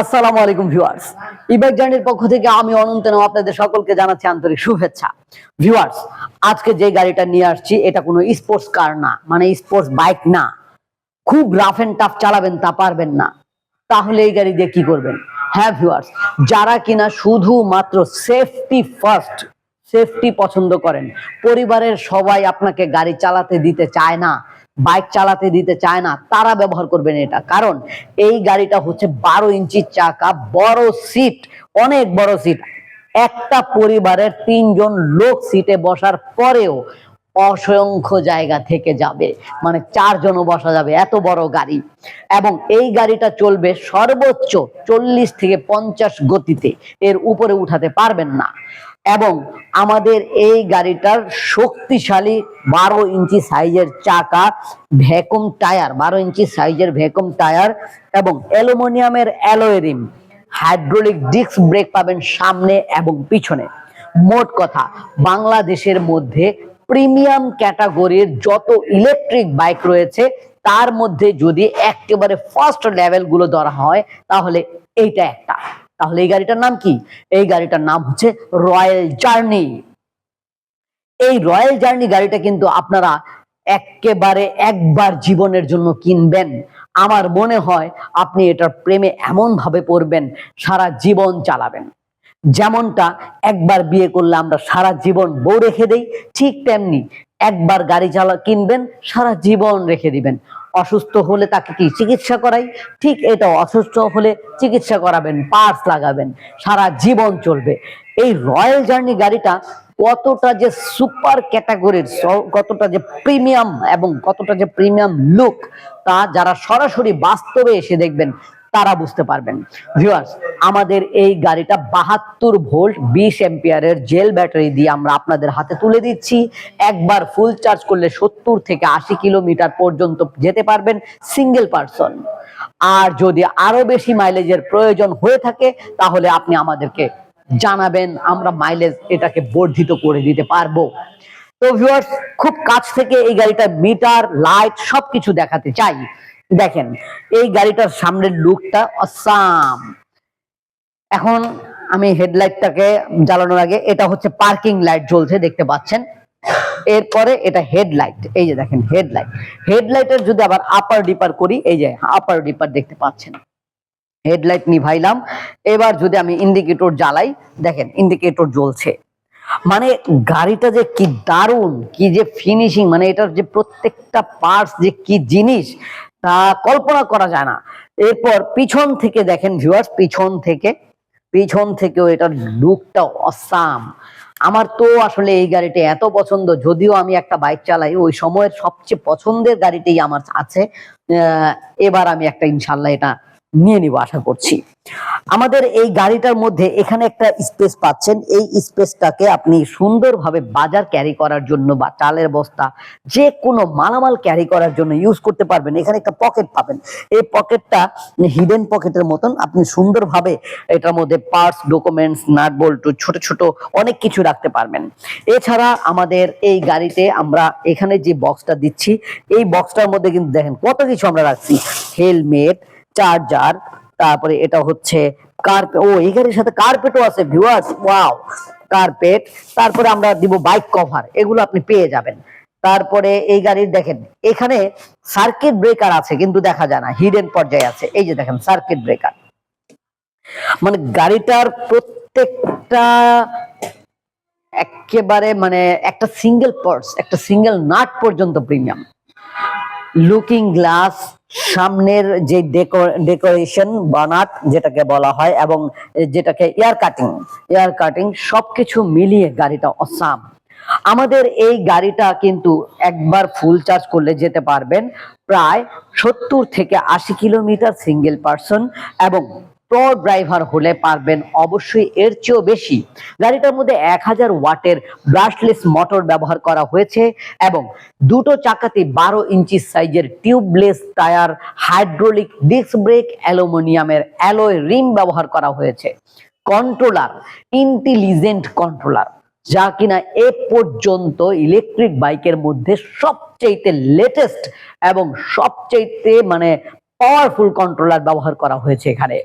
আসসালামু আলাইকুম viewers. E-bike জার্নির পক্ষ থেকে আমি অনন্ত নাম, আপনাদের সকলকে জানাচ্ছি আন্তরিক শুভেচ্ছা। ভিউয়ার্স, আজকে যে গাড়িটা নিয়ে আসছি, এটা কোনো স্পোর্টস কার না মানে স্পোর্টস বাইক না। খুব রাফ এন্ড টাফ চালাবেন তা পারবেন না। তাহলে এই গাড়ি দিয়ে কি করবেন? হ্যাঁ ভিউয়ার্স, যারা কিনা শুধুমাত্র সেফটি ফার্স্ট সেফটি পছন্দ করেন, পরিবারের সবাই আপনাকে গাড়ি চালাতে দিতে চায় না। বাইক চালাতে দিতে চায় না, তারা ব্যবহার করবেন এটা। কারণ এই গাড়িটা হচ্ছে বারো ইঞ্চির চাকা, বড় সিট, অনেক বড় সিট। একটা পরিবারের তিনজন লোক সিটে বসার পরেও অসংখ্য জায়গা থেকে যাবে মানে চারজনও বসা যাবে, এত বড় গাড়ি। এবং এই গাড়িটা চলবে সর্বোচ্চ চল্লিশ থেকে পঞ্চাশ গতিতে, এর উপরে উঠাতে পারবেন না। এবং আমাদের এই গাড়িটার শক্তিশালী বারো ইঞ্চি সাইজের চাকা, ভ্যাকুম টায়ার, বারো ইঞ্চি সাইজের ভ্যাকুম টায়ার এবং অ্যালুমিনিয়ামের alloy rim. Hydraulic disc brake পাবেন সামনে এবং পিছনে। মোট কথা, বাংলাদেশের মধ্যে প্রিমিয়াম ক্যাটাগরির যত ইলেকট্রিক বাইক রয়েছে, তার মধ্যে যদি একেবারে ফার্স্ট লেভেলগুলো ধরা হয়, তাহলে এইটা একটা। তাহলে এই গাড়িটার নাম কি? এই গাড়িটার নাম হচ্ছে রয়্যাল জার্নি এই রয়্যাল জার্নি গাড়িটা কিন্তু আপনারা একেবারে একবার জীবনের জন্য কিনবেন। আমার মনে হয় আপনি এটার প্রেমে এমন ভাবে পড়বেন, সারা জীবন চালাবেন। যেমনটা একবার বিয়ে করলে আমরা সারা জীবন বউ রেখে দেই, ঠিক তেমনি একবার গাড়ি চালা, কিনবেন, সারা জীবন রেখে দিবেন। অসুস্থ হলে তাকে কি চিকিৎসা করাই? ঠিক এটা অসুস্থ হলে চিকিৎসা করাবেন, পার্স লাগাবেন, সারা জীবন চলবে। এই রয়্যাল জার্নি গাড়িটা কতটা যে সুপার ক্যাটাগরির কতটা যে প্রিমিয়াম এবং কতটা যে প্রিমিয়াম লুক, তা যারা সরাসরি বাস্তবে এসে দেখবেন তারা বুঝতে পারবেন। ভিউয়ার্স আমাদের এই গাড়িটা বাহাত্তর ভোল্ট বিশ এম্পিয়ারের জেল ব্যাটারি দিয়ে আমরা আপনাদের হাতে তুলে দিচ্ছি। একবার ফুল চার্জ করলে সত্তর থেকে আশি কিলোমিটার পর্যন্ত যেতে পারবেন সিঙ্গেল পার্সন আর যদি আরও বেশি মাইলেজের প্রয়োজন হয়ে থাকে, তাহলে আপনি আমাদেরকে জানাবেন, আমরা মাইলেজ এটাকে বর্ধিত করে দিতে পারব। তো ভিউয়ার্স খুব কাছ থেকে এই গাড়িটা মিটার লাইট সবকিছু দেখাতে চাই। দেখেন, এই গাড়িটার সামনের লুকটা অসাম। এখন আমি হেডলাইটটাকে জ্বালানোর আগে, এটা হচ্ছে পার্কিং লাইট জ্বলছে, দেখতে পাচ্ছেন। এরপরে এটা হেডলাইট এই যে দেখেন হেডলাইট হেডলাইটের যদি আবার আপার ডিপার করি, এই যে আপার ডিপার দেখতে পাচ্ছেন। হেডলাইট নিভাইলাম। এবার যদি আমি ইন্ডিকেটর জ্বালাই, দেখেন ইন্ডিকেটর জ্বলছে। মানে গাড়িটা যে কি দারুণ, কি যে ফিনিশিং মানে এটার যে প্রত্যেকটা পার্টস যে কি জিনিস তা কল্পনা করা যায় না। এরপর পিছন থেকে দেখেন ভিউয়ার্স পিছন থেকে, পিছন থেকেও এটার লুকটা অসাম। আমার তো আসলে এই গাড়িটি এত পছন্দ, যদিও আমি একটা বাইক চালাই, ওই সময়ের সবচেয়ে পছন্দের গাড়িটাই আমার আছে। এবার আমি একটা ইনশাল্লাহ এটা নিয়ে নিব আশা করছি। আমাদের এই গাড়িটার মধ্যে এখানে একটা স্পেস পাচ্ছেন। এই স্পেসটাকে আপনি সুন্দরভাবে বাজার ক্যারি করার জন্য বা চালের বস্তা যে কোনো মালামাল ক্যারি করার জন্য ইউজ করতে পারবেন। এখানে একটা পকেট পাবেন। এই পকেটটা হিডেন পকেটের মতন আপনি সুন্দরভাবে এটার মধ্যে পার্টস ডকুমেন্টস নাট বল্টু ছোট ছোট অনেক কিছু রাখতে পারবেন। এছাড়া আমাদের এই গাড়িতে আমরা এখানে যে বক্সটা দিচ্ছি, এই বক্সটার মধ্যে কিন্তু দেখেন কত কিছু আমরা রাখছি। হেলমেট চার্জার, তারপরে এটা হচ্ছে কার্পেট ও গাড়ির সাথে কার্পেটও আছে ভিউয়ার্স ওয়াও কার্পেট তারপরে আমরা দিব বাইক কভার এগুলো আপনি পেয়ে যাবেন। তারপরে এই গাড়ির দেখেন, এখানে সার্কিট ব্রেকার আছে, কিন্তু দেখা যায় না হিডেন পর্যায়ে আছে। এই যে দেখেন সার্কিট ব্রেকার মানে গাড়িটার প্রত্যেকটা একেবারে মানে একটা সিঙ্গেল পার্টস একটা সিঙ্গেল নাট পর্যন্ত প্রিমিয়াম লুকিং গ্লাস সামনের যে ডেকোরেশন বানাট যেটাকে বলা হয়, এবং যেটাকে এয়ার কাটিং এয়ার কাটিং সবকিছু মিলিয়ে গাড়িটা অসাম আমাদের এই গাড়িটা কিন্তু একবার ফুল চার্জ করলে যেতে পারবেন, প্রায় সত্তর থেকে আশি কিলোমিটার সিঙ্গেল পার্সন এবং প্রো ড্রাইভার হলে পারবেন অবশ্যই এর চেয়েও বেশি। গাড়িটার মধ্যে এক হাজার ওয়াটের ব্রাশলেস মোটর ব্যবহার করা হয়েছে এবং দুটো চাকাতে বারো ইঞ্চি সাইজের tubeless tyre hydraulic disc brake অ্যালুমিনিয়ামের অ্যালোয় রিম ব্যবহার করা হয়েছে। কন্ট্রোলার ইন্টেলিজেন্ট কন্ট্রোলার যা কিনা এ পর্যন্ত ইলেকট্রিক বাইকের মধ্যে সবচেয়ে লেটেস্ট এবং সবচেয়ে মানে পাওয়ারফুল কন্ট্রোলার ব্যবহার করা হয়েছে এখানে।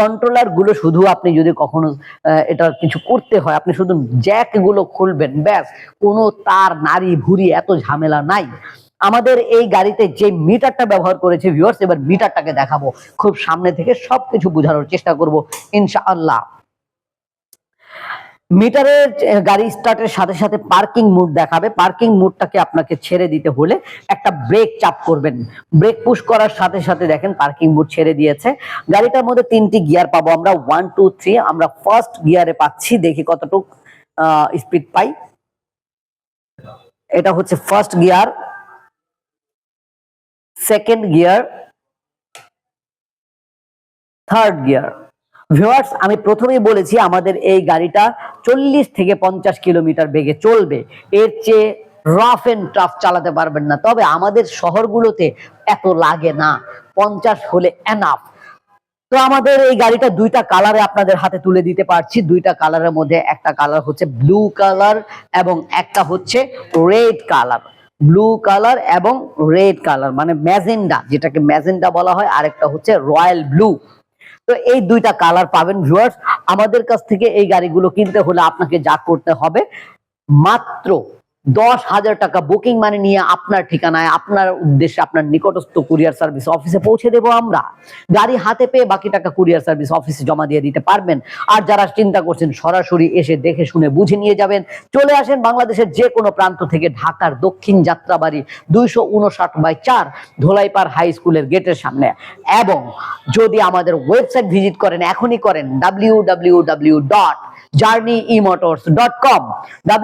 কন্ট্রোলারগুলো শুধু আপনি যদি কখনো এটা কিছু করতে হয়, আপনি শুধু জ্যাকগুলো খুলবেন, ব্যাস, কোনো তার, নারী ভুরি এত ঝামেলা নাই। আমাদের এই গাড়িতে যে মিটারটা ব্যবহার করেছে ভিউয়ার্স এবার মিটারটাকে দেখাবো। খুব সামনে থেকে সবকিছু বোঝানোর চেষ্টা করব, ইনশাআল্লাহ। মিটারের গাড়ি স্টার্টের সাথে সাথে পার্কিং মুড দেখাবে। পার্কিং মুডটাকে আপনাকে ছেড়ে দিতে হলে একটা ব্রেক চাপ করবেন। ব্রেক পুশ করার সাথে সাথে দেখেন পার্কিং মুড ছেড়ে দিয়েছে। গাড়িটার মধ্যে তিনটি গিয়ার পাবো আমরা ওয়ান টু থ্রি আমরা ফার্স্ট গিয়ারে পাচ্ছি, দেখি কতটুক স্পিড পাই। এটা হচ্ছে first gear second gear third gear viewers আমি প্রথমেই বলেছি আমাদের এই গাড়িটা চল্লিশ থেকে পঞ্চাশ কিলোমিটার বেগে চলবে। এর চেয়ে রাফ এন্ড টাফ চালাতে পারবেন না। তবে আমাদের শহরগুলোতে এত লাগে না। পঞ্চাশ হলে এনাফ তো আমাদের এই গাড়িটা দুইটা কালারে আপনাদের হাতে তুলে দিতে পারছি। দুইটা কালারের মধ্যে একটা কালার হচ্ছে ব্লু কালার এবং একটা হচ্ছে রেড কালার ব্লু কালার এবং রেড কালার মানে ম্যাজেন্ডা, যেটাকে ম্যাজেন্ডা বলা হয়, আরেকটা হচ্ছে রয়্যাল ব্লু। তো এই দুইটা কালার পাবেন ভিউয়ার্স আমাদের কাছ থেকে এই গাড়িগুলো কিনতে হলে আপনাকে যা করতে হবে, মাত্র দশ হাজার টাকা বুকিং মানে নিয়ে আপনার ঠিকানায়, আপনার উদ্দেশ্যে আপনার নিকটস্থ কুরিয়ার সার্ভিস অফিসে পৌঁছে দেবো আমরা। গাড়ি হাতে পেয়ে বাকি টাকা কুরিয়ার সার্ভিস অফিসে জমা দিয়ে দিতে পারবেন। আর যারা চিন্তা করছেন, সরাসরি এসে দেখে শুনে বুঝে নিয়ে যাবেন, চলে আসেন বাংলাদেশের যে কোনো প্রান্ত থেকে ঢাকার দক্ষিণ যাত্রাবাড়ি দুইশো উনষাট বাই চার ধোলাইপাড় হাই স্কুলের গেটের সামনে। এবং যদি আমাদের ওয়েবসাইট ভিজিট করেন, এখনই করেন W W W dot journey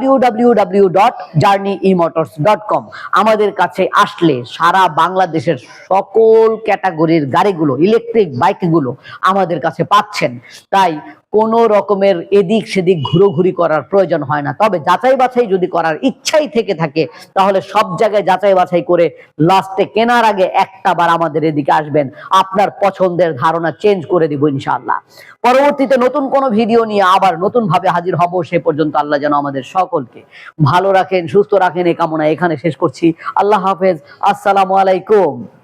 www.journeyemotors.com আমাদের কাছে আসলে সারা বাংলাদেশের সকল ক্যাটাগরির গাড়িগুলো ইলেকট্রিক বাইকগুলো আমাদের কাছে পাচ্ছেন। তাই কোনো রকমের এদিক সেদিক ঘুরোঘুরি করার প্রয়োজন হয় না। তবে যাচাই বাছাই যদি করার ইচ্ছাই থেকে থাকে, তাহলে সব জায়গায় যাচাই বাছাই করে লাস্টে কেনার আগে একটা বার আমাদের এদিকে আসবেন। আপনার পছন্দের ধারণা চেঞ্জ করে দিব ইনশাআল্লাহ। পরবর্তীতে নতুন কোনো ভিডিও নিয়ে আবার নতুন ভাবে হাজির হব, সে পর্যন্ত আল্লাহ যেন আমাদের সকলকে ভালো রাখেন, সুস্থ রাখেন। এই কামনা এখানে শেষ করছি। আল্লাহ হাফেজ। আসসালামু আলাইকুম।